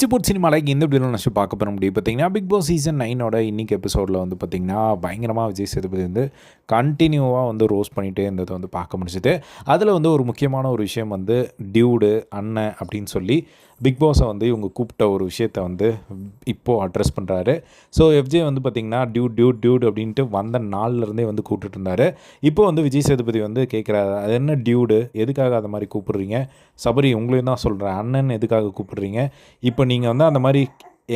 இச்சபோட் சினிமாவில் இந்த வீடியோவில் நான் பார்க்க போகிற முடியும் பார்த்தீங்கன்னா பிக் பாஸ் சீசன் நைனோட இன்றைக்கி எபிசோடில் வந்து பார்த்திங்கன்னா பயங்கரமாக விஜய் சேதுபதி வந்து கண்டினியூவாக வந்து ரோஸ் பண்ணிகிட்டே இருந்ததை வந்து பார்க்க முடிச்சுது அதில் வந்து ஒரு முக்கியமான ஒரு விஷயம் வந்து டியூடு அண்ணன் அப்படின்னு சொல்லி பிக் பாஸை வந்து இவங்க கூப்பிட்ட ஒரு விஷயத்தை வந்து இப்போது அட்ரஸ் பண்ணுறாரு ஸோ எஃப்ஜே வந்து பார்த்திங்கன்னா டியூட் டியூட் டியூட் அப்படின்ட்டு வந்த நாள்லேருந்தே வந்து கூப்பிட்டு இருந்தார். இப்போ வந்து விஜய் சேதுபதி வந்து கேட்குறாரு அது என்ன டியூடு எதுக்காக அதை மாதிரி கூப்பிடுறீங்க? சபரி உங்களையும் தான் சொல்கிறேன் அண்ணன் எதுக்காக கூப்பிடுறீங்க? இப்போ நீங்கள் வந்து அந்த மாதிரி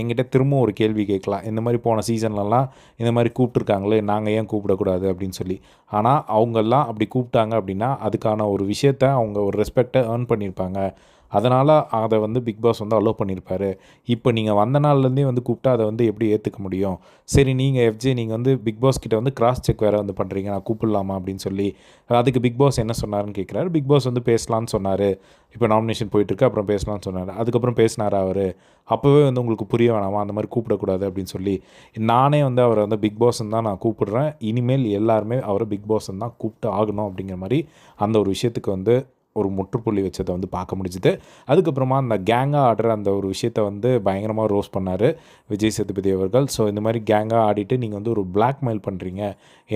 எங்கிட்ட திரும்பவும் ஒரு கேள்வி கேட்கலாம். இந்த மாதிரி போன சீசன்லலாம் இந்த மாதிரி கூப்பிட்ருக்காங்களே நாங்கள் ஏன் கூப்பிடக்கூடாது? அப்படின்னு சொல்லி. ஆனால் அவங்கெல்லாம் அப்படி கூப்பிட்டாங்க அப்படின்னா அதுக்கான ஒரு விஷயத்த அவங்க ஒரு ரெஸ்பெக்டை ஏர்ன் பண்ணியிருப்பாங்க. அதனால் அதை வந்து பிக் பாஸ் வந்து அலோவ் பண்ணியிருப்பார் இப்போ நீங்கள் வந்த நாள்லேருந்தே வந்து கூப்பிட்டா அதை வந்து எப்படி ஏற்றுக்க முடியும்? சரி நீங்கள் எஃப்ஜே நீங்கள் வந்து பிக் பாஸ் கிட்ட வந்து கிராஸ் செக் வேறு வந்து பண்ணுறீங்க நான் கூப்பிடலாமா அப்படின்னு சொல்லி. அதுக்கு பிக் பாஸ் என்ன சொன்னாருன்னு கேட்குறாரு பிக் பாஸ் வந்து பேசலான்னு சொன்னார். இப்போ நாமினேஷன் போயிட்டுருக்கு. அப்புறம் பேசலாம்னு சொன்னார். அதுக்கப்புறம் பேசினார் அவர்? அப்போவே வந்து உங்களுக்கு புரிய வேணாமா? அந்த மாதிரி கூப்பிடக்கூடாது அப்படின்னு சொல்லி. நானே வந்து அவரை வந்து பிக் பாஸ்ன்னு தான் நான் கூப்பிடுறேன். இனிமேல் எல்லாருமே அவரை பிக் பாஸ்ன்னு தான் கூப்பிட்டு ஆகணும் அப்படிங்கிற மாதிரி அந்த ஒரு விஷயத்துக்கு வந்து ஒரு முற்றுப்புள்ளி வச்சதை வந்து பார்க்க முடிஞ்சுது. அதுக்கப்புறமா அந்த கேங்காக ஆடுற அந்த ஒரு விஷயத்த வந்து பயங்கரமாக ரோஸ் பண்ணார் விஜய் சேதுபதி அவர்கள். ஸோ இந்த மாதிரி கேங்காக ஆடிட்டு நீங்கள் வந்து ஒரு பிளாக்மெயில் பண்ணுறீங்க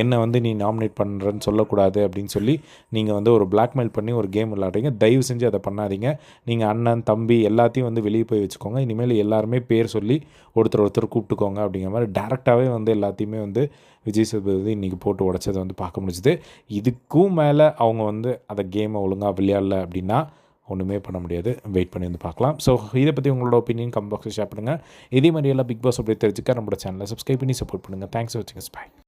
என்னை வந்து நீ நாமினேட் பண்ணுறேன்னு சொல்லக்கூடாது அப்படின்னு சொல்லி நீங்கள் வந்து ஒரு பிளாக்மெயில் பண்ணி ஒரு கேம் விளாட்றீங்க தயவு செஞ்சு அதை பண்ணாதீங்க. நீங்கள் அண்ணன் தம்பி எல்லாத்தையும் வந்து வெளியே போய் வச்சுக்கோங்க. இனிமேல் எல்லாருமே பேர் சொல்லி ஒருத்தர் ஒருத்தர் கூப்பிட்டுக்கோங்க அப்படிங்கிற மாதிரி டேரெக்டாகவே வந்து எல்லாத்தையுமே வந்து விஜய் சேதுபதி இன்றைக்கி போட்டு உடச்சதை வந்து பார்க்க முடிஞ்சுது. இதுக்கும் மேலே அவங்க வந்து அந்த கேமை ஒழுங்காக விளையாடல அப்படின்னா ஒன்றுமே பண்ண முடியாது. வெயிட் பண்ணி வந்து பார்க்கலாம். ஸோ இதை பற்றி உங்களோட ஒப்பீனியன் கம் பாக்ஸில் ஷேர் பண்ணுங்கள் இதே மாதிரி எல்லாம் பிக் பாஸ் அப்படியே தெரிஞ்சுக்க நம்மளோட சேனலை சப்ஸ்கிரைப் பண்ணி சப்போர்ட் பண்ணுங்கள் தேங்க்ஸ் ஃபார் வாட்சிங் பாய்